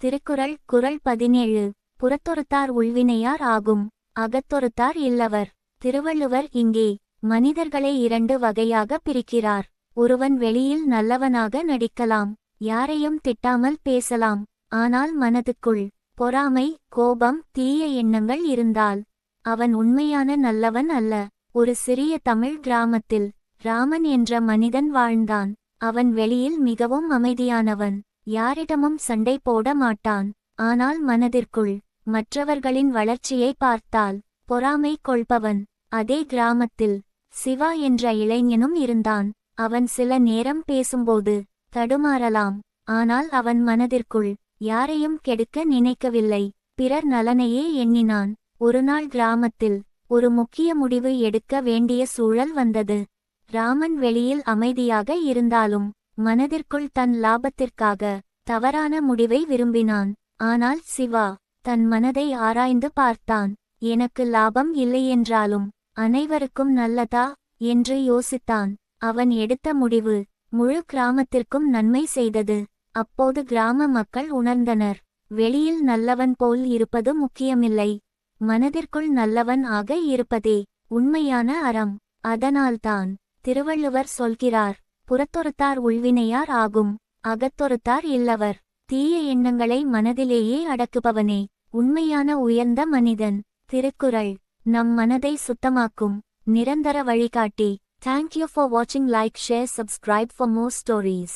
திருக்குறள் குறள் பதினேழு. புறத்தொருத்தார் உள்வினையார் ஆகும். அகத்தொருத்தார் இல்லவர். திருவள்ளுவர் இங்கே மனிதர்களை இரண்டு வகையாக பிரிக்கிறார். ஒருவன் வெளியில் நல்லவனாக நடிக்கலாம். யாரையும் திட்டாமல் பேசலாம். ஆனால் மனதுக்குள் பொறாமை கோபம் தீய எண்ணங்கள் இருந்தால் அவன் உண்மையான நல்லவன் அல்ல. ஒரு சிறிய தமிழ் கிராமத்தில் ராமன் என்ற மனிதன் வாழ்ந்தான். அவன் வெளியில் மிகவும் அமைதியானவன். யாரிடமும் சண்டை போட மாட்டான். ஆனால் மனதிற்குள் மற்றவர்களின் வளர்ச்சியை பார்த்தால் பொறாமை கொள்பவன். அதே கிராமத்தில் சிவா என்ற இளைஞனும் இருந்தான். அவன் சில நேரம் பேசும்போது தடுமாறலாம். ஆனால் அவன் மனதிற்குள் யாரையும் கெடுக்க நினைக்கவில்லை. பிறர் நலனையே எண்ணினான். ஒருநாள் கிராமத்தில் ஒரு முக்கிய முடிவு எடுக்க வேண்டிய சூழல் வந்தது. ராமன் வெளியில் அமைதியாக இருந்தாலும் மனதிற்குள் தன் லாபத்திற்காக தவறான முடிவை விரும்பினான். ஆனால் சிவா தன் மனதை ஆராய்ந்து பார்த்தான். எனக்கு லாபம் இல்லையென்றாலும் அனைவருக்கும் நல்லதா? என்று யோசித்தான். அவன் எடுத்த முடிவு முழு கிராமத்திற்கும் நன்மை செய்தது. அப்போது கிராம மக்கள் உணர்ந்தனர். வெளியில் நல்லவன் போல் இருப்பது முக்கியமில்லை. மனதிற்குள் நல்லவன் ஆக இருப்பதே உண்மையான அறம். அதனால்தான் திருவள்ளுவர் சொல்கிறார் புறத்தொருத்தார் உள்வினையார் ஆகும். அகத்தொருத்தார் இல்லவர். தீய எண்ணங்களை மனதிலேயே அடக்குபவனே உண்மையான உயர்ந்த மனிதன். திருக்குறள். நம் மனதை சுத்தமாக்கும். நிரந்தர வழிகாட்டி. தேங்க்யூ ஃபார் வாட்சிங் like share subscribe for more stories